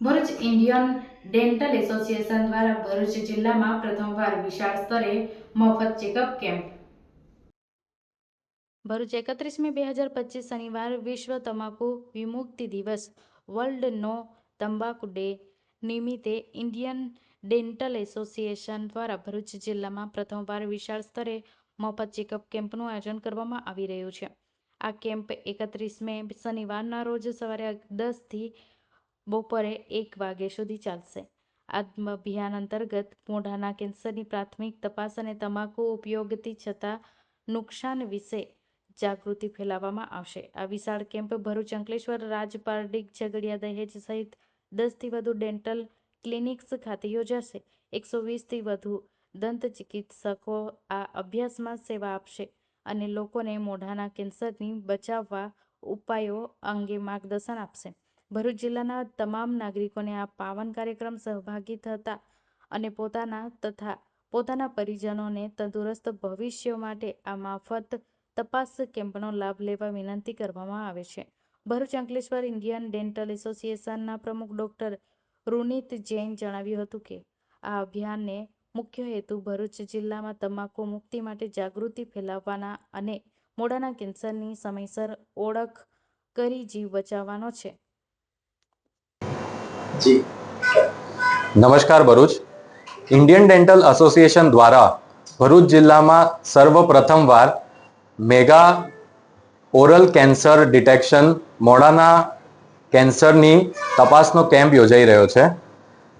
Bharuch Indian dental association દ્વારા ભરૂચ જિલ્લામાં પ્રથમવાર વિશાળ સ્તરે મફત ચેકઅપ કેમ્પ. ભરૂચ એકત્રીસમી બે હજાર પચીસ શનિવાર વિશ્વ તમાકુ વિમુક્તિ દિવસ વર્લ્ડ નો તંબાકુ ડે નિમિત્તે ઇન્ડિયન ડેન્ટલ એસોસિએશન દ્વારા ભરૂચ જિલ્લામાં પ્રથમવાર વિશાળ સ્તરે મફત ચેકઅપ કેમ્પનું આયોજન કરવામાં આવી રહ્યું છે. આ કેમ્પ એકત્રીસ મે શનિવારના રોજ સવારે દસથી બપોરે એક વાગે સુધી ચાલશે. આત્મ અભિયાન અંતર્ગત મોઢાના કેન્સરની પ્રાથમિક તપાસ અને તમાકુ ઉપયોગથી છતાં નુકસાન વિશે જાગૃતિ ફેલાવવામાં આવશે. આ વિશાળ કેમ્પ ભરૂચ અંકલેશ્વર રાજપારડી ઝઘડિયા દહેજ સહિત દસથી વધુ ડેન્ટલ ક્લિનિક્સ ખાતે યોજાશે. એકસો વીસથી વધુ દંત ચિકિત્સકો આ અભ્યાસમાં સેવા આપશે અને લોકોને મોઢાના કેન્સરની બચાવવા ઉપાયો અંગે માર્ગદર્શન આપશે. ભરૂચ જિલ્લાના તમામ નાગરિકોને આ પાવન કાર્યક્રમ સહભાગી થતા અને પોતાના તથા પોતાના પરિજનોને તંદુરસ્ત ભવિષ્ય માટે આ માફત તપાસ કેમ્પનો લાભ લેવા વિનંતી કરવામાં આવે છે. ભરૂચ અંકલેશ્વર ઇન્ડિયન ડેન્ટલ એસોસિએશનના પ્રમુખ ડોક્ટર રૂનિત જૈન જણાવ્યું હતું કે, આ અભિયાનને મુખ્ય હેતુ ભરૂચ જિલ્લામાં તમાકુ મુક્તિ માટે જાગૃતિ ફેલાવવાના અને મોઢાના કેન્સરની સમયસર ઓળખ કરી જીવ બચાવવાનો છે. જી. નમસ્કાર ભરૂચ. ઇન્ડિયન ડેન્ટલ એસોસિએશન દ્વારા ભરૂચ જિલ્લામાં સર્વપ્રથમવાર મેગા ઓરલ કેન્સર ડિટેક્શન મોડાના કેન્સરની તપાસનો કેમ્પ યોજાઈ રહ્યો છે.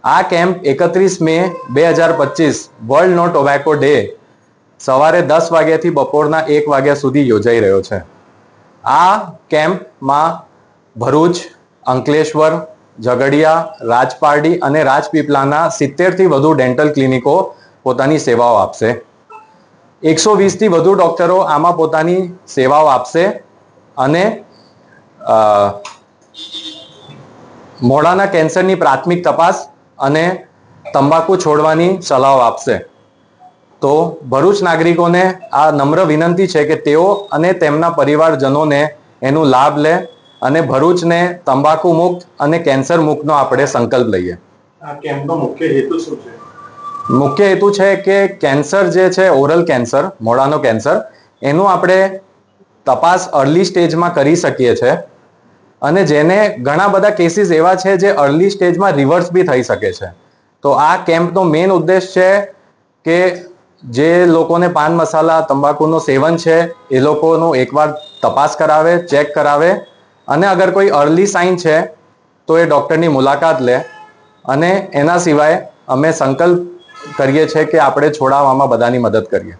આ કેમ્પ એકત્રીસ મે બે હજાર પચીસ વર્લ્ડ નો ટોબેકો ડે સવારે દસ વાગ્યાથી બપોરના એક વાગ્યા સુધી યોજાઈ રહ્યો છે. આ કેમ્પમાં ભરૂચ, અંકલેશ્વર ઝઘડિયા, રાજપારડી અને રાજપીપળાના સિત્તેરથી વધુ ડેન્ટલ ક્લિનિકો પોતાની સેવાઓ આપશે. એકસો વીસથી વધુ ડૉક્ટરો આમાં પોતાની સેવાઓ આપશે અને મોઢાના કેન્સરની પ્રાથમિક તપાસ અને તંબાકુ છોડવાની સલાહો આપશે. તો ભરૂચ નાગરિકોને આ નમ્ર વિનંતી છે કે તેઓ અને તેમના પરિવારજનોને એનું લાભ લે અને ભરૂચને તંબાકુ મુક્ત અને કેન્સર મુક્તનો આપણે સંકલ્પ લઈએ. કેમ્પનો મુખ્ય હેતુ શું છે? મુખ્ય હેતુ છે કે કેન્સર જે છે ઓરલ કેન્સર મોડાનો કેન્સર એનું આપણે તપાસ અર્લી સ્ટેજમાં કરી શકીએ છે. અને જેને ઘણા બધા કેસીસ એવા છે જે અર્લી સ્ટેજમાં રિવર્સ બી થઈ શકે છે. તો આ કેમ્પનો મેઇન ઉદ્દેશ છે કે જે લોકોને પાન મસાલા તંબાકુનું સેવન છે એ લોકોનું એકવાર તપાસ કરાવે ચેક કરાવે અને અગર કોઈ અર્લી સાઇન છે, તો એ ડૉક્ટરની મુલાકાત લે. અને એના સિવાય અમે સંકલ્પ કરીએ છીએ કે આપણે છોડાવવામાં બધાની મદદ કરીએ.